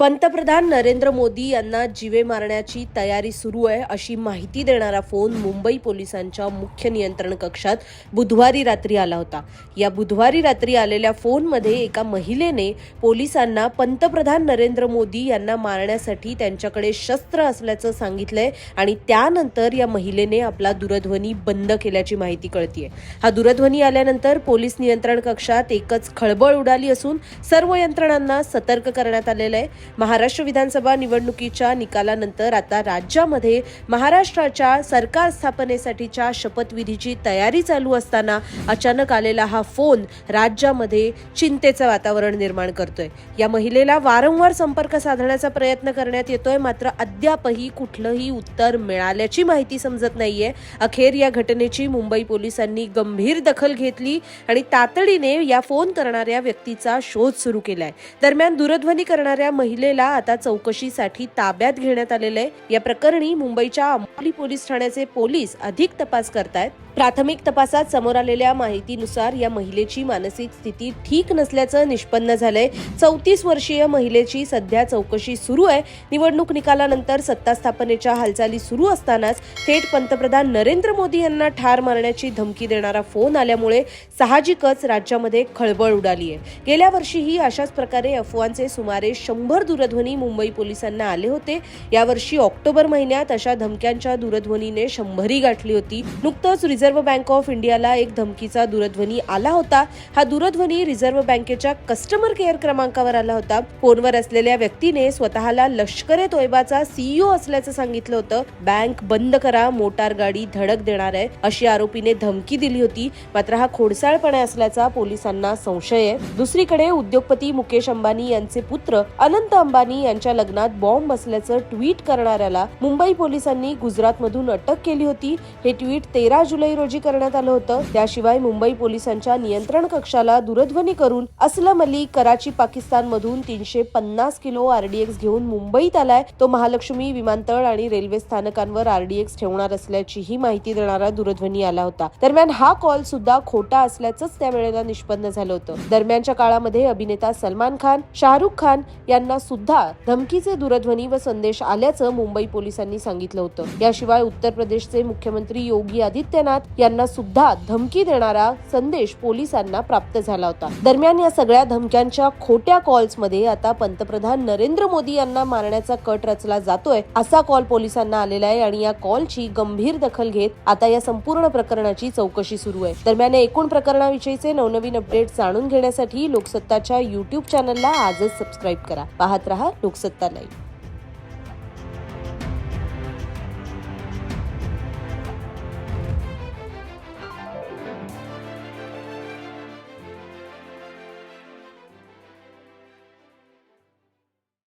पंतप्रधान नरेंद्र मोदी यांना जीवे मारण्याची तयारी सुरू आहे अशी माहिती देणारा फोन मुंबई पोलिसांच्या मुख्य नियंत्रण कक्षात बुधवारी रात्री आला होता. या बुधवारी रात्री आलेल्या फोनमध्ये एका महिलेने पोलिसांना पंतप्रधान नरेंद्र मोदी यांना मारण्यासाठी त्यांच्याकडे शस्त्र असल्याचं सांगितलंय आणि त्यानंतर या महिलेने आपला दूरध्वनी बंद केल्याची माहिती कळतीये. हा दूरध्वनी आल्यानंतर पोलीस नियंत्रण कक्षात एकच खळबळ उडाली असून सर्व यंत्रणांना सतर्क करण्यात आलेलं आहे. महाराष्ट्र विधानसभा निवडणुकीच्या निकालानंतर आता राज्यामध्ये महाराष्ट्राच्या सरकार स्थापनेसाठीच्या शपथविधीची तयारी चालू असताना अचानक आलेला हा फोन राज्यामध्ये चिंतेचं वातावरण निर्माण करतोय. या महिलेला वारंवार संपर्क साधण्याचा प्रयत्न करण्यात येतोय. मात्र अद्यापही कुठलंही उत्तर मिळाल्याची माहिती समजत नाहीये. अखेर या घटनेची मुंबई पोलिसांनी गंभीर दखल घेतली आणि तातडीने या फोन करणाऱ्या व्यक्तीचा शोध सुरू केलाय. दरम्यान दूरध्वनी करणाऱ्या महिलेला आता चौकशीसाठी ताब्यात घेण्यात आलेलं आहे. या प्रकरणी मुंबईच्या अंबोली पोलीस ठाण्याचे पोलीस अधिक तपास करतायत. प्राथमिक तपासात समोर आलेल्या माहितीनुसार या महिलेची मानसिक स्थिती ठीक नसल्याचं निष्पन्न झालंय. चौतीस वर्षीय महिलेची सध्या चौकशी सुरू आहे. निवडणूक निकालानंतर सत्ता स्थापनेच्या हालचाली सुरू असतानाच थेट पंतप्रधान नरेंद्र मोदी यांना ठार मारण्याची धमकी देणारा फोन आल्यामुळे साहजिकच राज्यामध्ये खळबळ उडाली आहे गेल्या वर्षीही अशाच प्रकारे अफवांचे सुमारे शंभर दूरध्वनी मुंबई पोलिसांना आले होते. यावर्षी ऑक्टोबर महिन्यात अशा धमक्यांच्या दूरध्वनीने शंभरी गाठली होती. नुकतंच रिझर्व्ह रिझर्व्ह बँक ऑफ इंडियाला एक धमकीचा दूरध्वनी आला होता. हा दूरध्वनी रिझर्व्ह बँकेच्या कस्टमर केअर क्रमांकावर आला होता. फोनवर असलेल्या व्यक्तीने स्वतःला लष्कर ए तोयबाचा सीईओ असल्याचं सांगितलं होतं. बँक बंद करा मोटार गाडी धडक देणार आहे अशी आरोपीने धमकी दिली होती. मात्र हा खोडसाळपणा असल्याचा पोलिसांना संशय आहे. दुसरीकडे उद्योगपती मुकेश अंबानी यांचे पुत्र अनंत अंबानी यांच्या लग्नात बॉम्ब असल्याचं ट्विट करणाऱ्याला मुंबई पोलिसांनी गुजरातमधून अटक केली होती. हे ट्विट तेरा जुलै रोजी करण्यात आलं होतं. त्याशिवाय मुंबई पोलिसांच्या नियंत्रण कक्षाला दूरध्वनी करून असलम अली कराची पाकिस्तान मधून तीनशे पन्नास किलो आरडीएक्स घेऊन मुंबईत आलाय. तो महालक्ष्मी विमानतळ आणि रेल्वे स्थानकांवर आरडीएक्स ठेवणार असल्याचीही माहिती देणारा दूरध्वनी आला होता. दरम्यान हा कॉल सुद्धा खोटा असल्याचंच त्यावेळेला निष्पन्न झालं होतं. दरम्यानच्या काळामध्ये अभिनेता सलमान खान शाहरुख खान यांना सुद्धा धमकीचे दूरध्वनी व संदेश आल्याचं मुंबई पोलिसांनी सांगितलं होतं. याशिवाय उत्तर प्रदेशचे मुख्यमंत्री योगी आदित्यनाथ यांना सुद्धा धमकी देणारा संदेश पोलिसांना प्राप्त झाला होता. दरम्यान या सगळ्या धमक्यांच्या खोट्या कॉल्समध्ये आता पंतप्रधान नरेंद्र मोदी यांना मारण्याचा कट रचला जातोय असा कॉल पोलिसांना आलेला आहे आणि या कॉलची गंभीर दखल घेत आता या संपूर्ण प्रकरणाची चौकशी सुरू आहे. दरम्यान या एकूण प्रकरणाविषयीचे नवनवीन अपडेट जाणून घेण्यासाठी लोकसत्ताच्या युट्यूब चॅनलला आजच सबस्क्राईब करा. पाहत रहा लोकसत्ता लाईव्ह